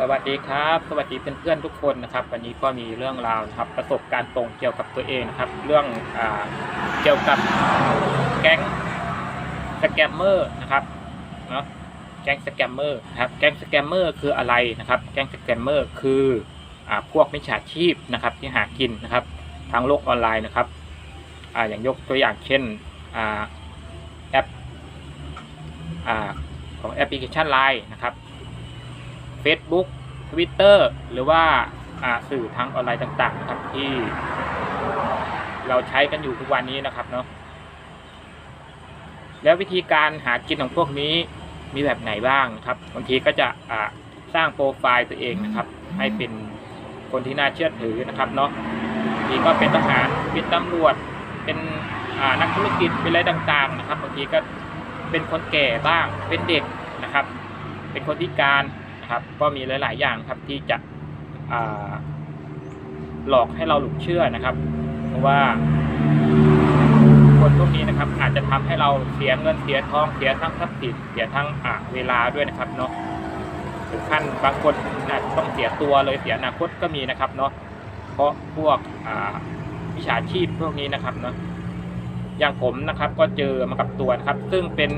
สวัสดีครับ สวัสดีเพื่อนๆทุกคนนะครับ วันนี้ก็มีเรื่องราวนะครับ ประสบการณ์ตรงเกี่ยวกับตัวเองนะครับ เรื่องอเกี่ยวกับแก๊งสแกมเมอร์นะครับเนาะแก๊งสแกมเมอร์นะครับ แก๊งสแกมเมอร์คืออะไรนะครับ แก๊งสแกมเมอร์คืออพวกมิจฉาชีพนะครับ ที่หากินนะครับทางโลกออนไลน์นะครับออย่างยกตัวอย่างเช่นอแอปอของแอปพลิเคชัน Line นะครับ Facebook Twitter หรือว่าอ่าสื่อทางออนไลน์ต่างๆนะครับที่ เราใช้กันอยู่ทุกวันนี้นะครับเนาะแล้ววิธีการหากินของพวกนี้มีแบบไหนบ้างครับบางทีก็จะอ่าสร้างโปรไฟล์ตัวเองนะครับ ให้เป็นคนที่น่าเชื่อถือนะครับเนาะบางทีก็เป็นทหารเป็นตำรวจเป็นอ่านักธุรกิจเป็นอะไรต่างๆนะครับบางทีก็เป็นคนแก่บ้างเป็นเด็กนะครับ เป็นคนพิการ นะครับ ก็มีหลาย ๆ อย่างครับที่จะหลอกให้เราหลงเชื่อนะครับ เพราะว่า คนพวกนี้นะครับ อาจจะทำให้เราเสียเงินเสียทองเสียทั้งทรัพย์สินเสียทั้งเวลาด้วยนะครับเนาะถึงขั้นบางคนอาจจะต้องเสียตัวเลยเสียอนาคตก็มีนะครับเนาะเพราะพวกวิชาชีพพวกนี้นะครับเนาะอย่างผมนะครับก็เจอมากับตัวนะครับ ซึ่งเป็น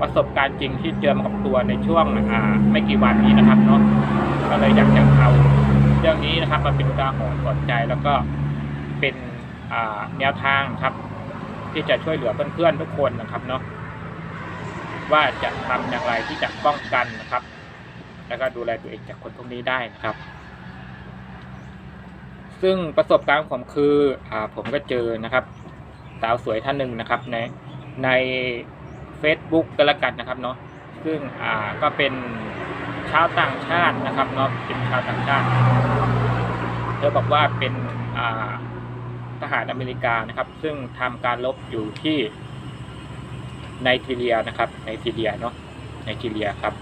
ประสบการณ์จริงที่เจอมากับตัวในช่วงอ่าไม่กี่วันนี้นะครับเนาะก็เลยอยากจะเอาเรื่องนี้นะครับมาเป็นอุทาหรณ์สอนใจแล้วก็เป็นอ่าแนวทางครับ ที่จะช่วยเหลือเพื่อนๆทุกคนนะครับเนาะว่าจะทำอย่างไรที่จะป้องกันนะครับ แล้วก็ดูแลตัวเองจากคนพวกนี้ได้นะครับ ซึ่งประสบการณ์ของผมคืออ่าผมก็เจอนะครับ สาวสวยท่านหนึ่งนะครับในใน Facebook ก็แล้วกันนะครับเนาะซึ่งอ่าก็เป็นชาวต่างชาตินะครับเนาะเป็นชาวต่างชาติ เธอบอกว่าเป็นอ่าทหารอเมริกานะครับ ซึ่งทำการรบอยู่ที่ไนจีเรียนะครับไนจีเรียเนาะไนจีเรียครับ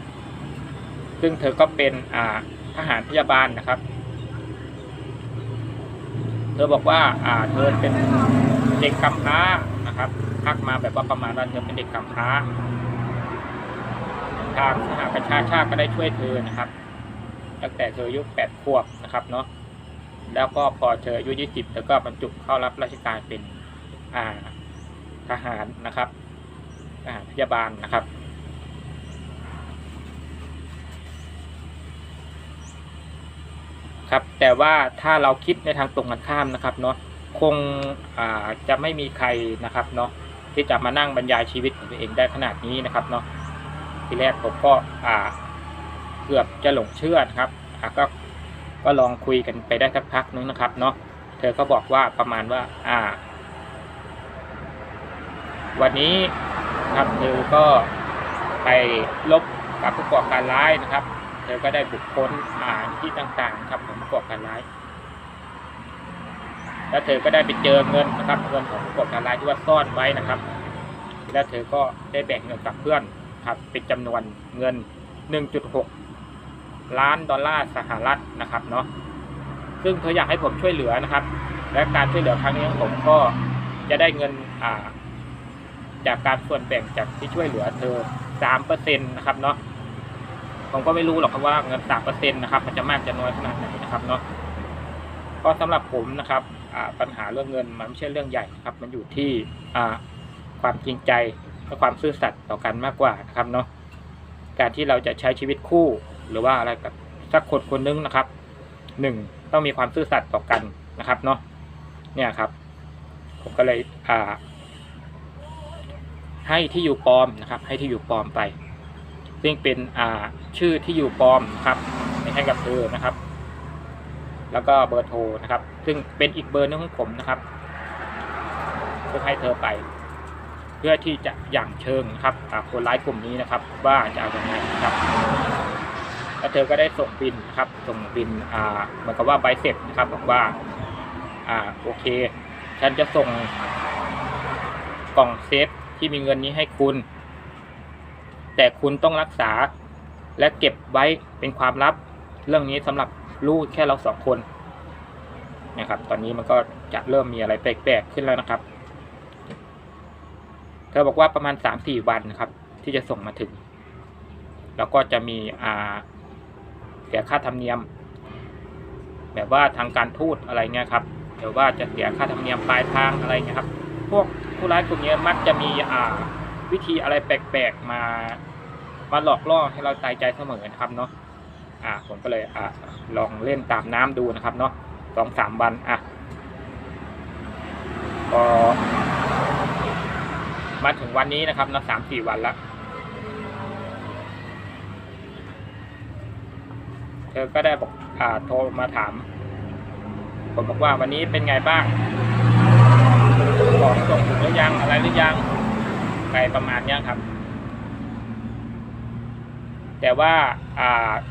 ซึ่งเธอก็เป็นอ่าทหารพยาบาลนะครับ เธอบอกว่าอ่าเธอเป็นเด็กกำพร้านะครับ ทักมาแบบว่าประมาณว่าเธอเป็นเด็กกำพร้าทางสหประชาชาติก็ได้ช่วยเธอนะครับ ตั้งแต่เธออายุแปดขวบนะครับเนาะแล้วก็พอเธออายุยี่สิบเธอก็บรรจุเข้ารับราชการเป็นอ่าทหารนะครับทหารพยาบาลนะครับครับแต่ว่าถ้าเราคิดในทางตรงกันข้ามนะครับเนาะคงจะไม่มีใครนะครับเนาะ ที่จะมานั่งบรรยายชีวิตของตัวเองได้ขนาดนี้นะครับเนาะทีแรกผมก็อ่าเกือบจะหลงเชื่อนะครับอ่าก็ก็ลองคุยกันไปได้สักพักนึงนะครับเนาะเธอก็บอกว่าประมาณว่า อ่า วันนี้ครับเธอก็ไปลบกับผู้ก่อการร้ายนะครับ เธอก็ได้บุคคลอ่าที่ต่างๆ ครับของผู้ก่อการร้าย แล้วเธอก็ได้ไปเจอเงินนะครับเงินของผู้ก่อการรายที่ว่าซ่อนไว้นะครับ แล้วเธอก็ได้แบ่งเงินกับเพื่อนครับเป็นจำนวนเงิน 1.6 ล้านดอลลาร์สหรัฐนะครับเนาะซึ่งเธออยากให้ผมช่วยเหลือนะครับ และการช่วยเหลือครั้งนี้ของผมก็จะได้เงินอ่าจากการส่วนแบ่งจากที่ช่วยเหลือเธอสามเปอร์เซ็นต์นะครับเนาะผมก็ไม่รู้หรอกครับว่าเงินสามเปอร์เซ็นต์นะครับมันจะมากจะน้อยขนาดไหนนะครับเนาะ ก็สำหรับผมนะครับปัญหาเรื่องเงินมันไม่ใช่เรื่องใหญ่ครับ มันอยู่ที่ความจริงใจและความซื่อสัตย์ต่อกันมากกว่านะครับเนาะการที่เราจะใช้ชีวิตคู่ หรือว่าอะไรกับสักคนคนนึงนะครับหนึ่งต้องมีความซื่อสัตย์ต่อกันนะครับเนาะเนี่ยครับ ผมก็เลยอ่า ให้ที่อยู่ปลอมนะครับ ให้ที่อยู่ปลอมไปซึ่งเป็นอ่าชื่อที่อยู่ปลอมครับให้กับเธอนะครับ แล้วก็เบอร์โทรนะครับ ซึ่งเป็นอีกเบอร์หนึงของผมนะครับเพื่อให้เธอไป เพื่อที่จะอย่างเชิงนะครับอ่าคนร้ายกลุ่มนี้นะครับ ว่าจะเอาอย่างไรนะครับแล้วเธอก็ได้ส่งบินนะครับ ส่งบินอ่าเหมือนกับว่าใบเสร็จนะครับ บอกว่าอ่าโอเค ฉันจะส่งกล่องเซฟที่มีเงินนี้ให้คุณ แต่คุณต้องรักษาและเก็บไว้เป็นความลับเรื่องนี้สำหรับ ลูกแค่เราสองคนนะครับ ตอนนี้มันก็จะเริ่มมีอะไรแปลกๆขึ้นแล้วนะครับ เธอบอกว่าประมาณสามสี่วันนะครับ ที่จะส่งมาถึง แล้วก็จะมีอ่าเสียค่าธรรมเนียม แบบว่าทางการทูตอะไรเงี้ยครับหรือว่าจะเสียค่าธรรมเนียมปลายทางอะไรเงี้ยครับ พวกผู้ร้ายกลุ่มนี้มักจะมีอ่าวิธีอะไรแปลกๆมามาหลอกล่อให้เราตายใจเสมอนะครับเนาะ อ่าผมก็เลยอ่าลองเล่นตามน้ำดูนะครับเนาะสองสามวันอะพอมาถึงวันนี้นะครับนะสามสี่วันละเธอก็ได้บอกอ่าโทรมาถาม ผมบอกว่าวันนี้เป็นไงบ้างของส่งถึงหรือยังอะไรหรือยังไปประมาณเนี้ยครับ แต่ว่า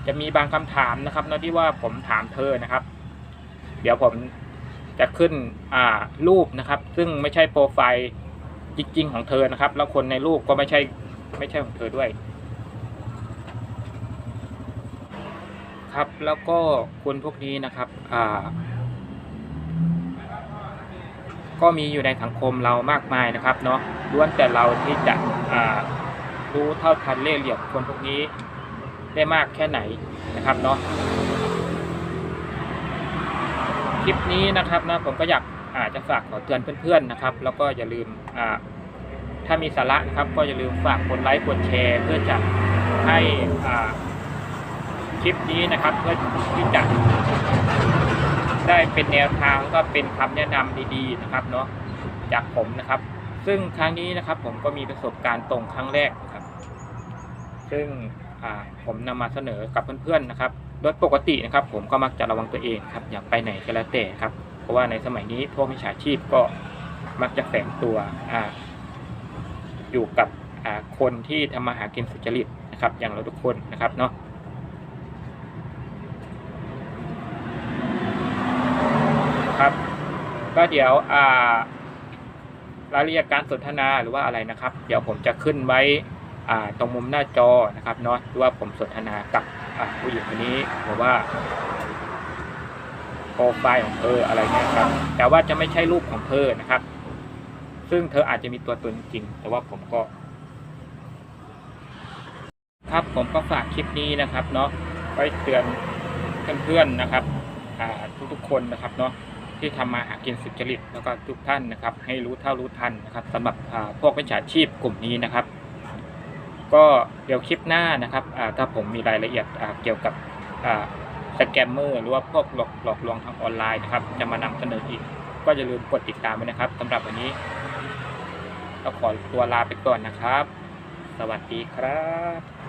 จะมีบางคำถามนะครับนะที่ว่าผมถามเธอนะครับ เดี๋ยวผมจะขึ้นรูปนะครับ ซึ่งไม่ใช่โปรไฟล์จริง ๆ ของเธอนะครับ แล้วคนในรูปก็ไม่ใช่ไม่ใช่ของเธอด้วย ครับแล้วก็คนพวกนี้นะครับก็มีอยู่ในสังคมเรามากมายนะครับเนาะล้วนแต่เราที่จะรู้เท่าทันเล่ห์เหลี่ยมคนพวกนี้ ได้มากแค่ไหนนะครับเนาะคลิปนี้นะครับนะผมก็อยากอาจจะฝากขอเตือนเพื่อนๆนะครับ แล้วก็อย่าลืมอ่าถ้ามีสาระนะครับ ก็อย่าลืมฝากกดไลค์กดแชร์เพื่อจะให้อ่าคลิปนี้นะครับเพื่อที่จะได้เป็นแนวทางก็เป็นคำแนะนำดีๆนะครับเนาะจากผมนะครับ ซึ่งครั้งนี้นะครับผมก็มีประสบการณ์ตรงครั้งแรกนะครับ ซึ่ง ผมนำมาเสนอกับเพื่อนๆนะครับ โดยปกตินะครับ ผมก็มักจะระวังตัวเองครับอย่าไปไหนก็แล้วแต่ครับ เพราะว่าในสมัยนี้พวกมิจฉาชีพก็มักจะแฝงตัวออยู่กับคนที่ทำมาหากินสุจริตนะครับ อย่างเราทุกคนนะครับเนาะครับก็เดี๋ยวรายละเอียดการสนทนาหรือว่าอะไรนะครับ เดี๋ยวผมจะขึ้นไว้ ตรงมุมหน้าจอนะครับเนาะหรือว่าผมสนทนากับผู้หญิงคนนี้หรือว่าโปรไฟล์ของเธออะไรเงี้ยครับ แต่ว่าจะไม่ใช่รูปของเธอนะครับ ซึ่งเธออาจจะมีตัวตนจริง แต่ว่าผมก็ ครับผมก็ฝากคลิปนี้นะครับเนาะไว้เตือนเพื่อนๆนะครับทุกๆคนนะครับเนาะที่ทำมาหากินสุจริตแล้วก็ทุกท่านนะครับ ให้รู้เท่ารู้ทันนะครับสำหรับพวกวิชาชีพกลุ่มนี้นะครับ ก็เดี๋ยวคลิปหน้านะครับถ้าผมมีรายละเอียดเกี่ยวกับสแกมเมอร์หรือว่าพวกหลอกหลอกลวงทางออนไลน์นะครับ จะมานำเสนออีก ก็อย่าลืมกดติดตามไว้นะครับสำหรับวันนี้ก็ขอตัวลาไปก่อนนะครับ สวัสดีครับ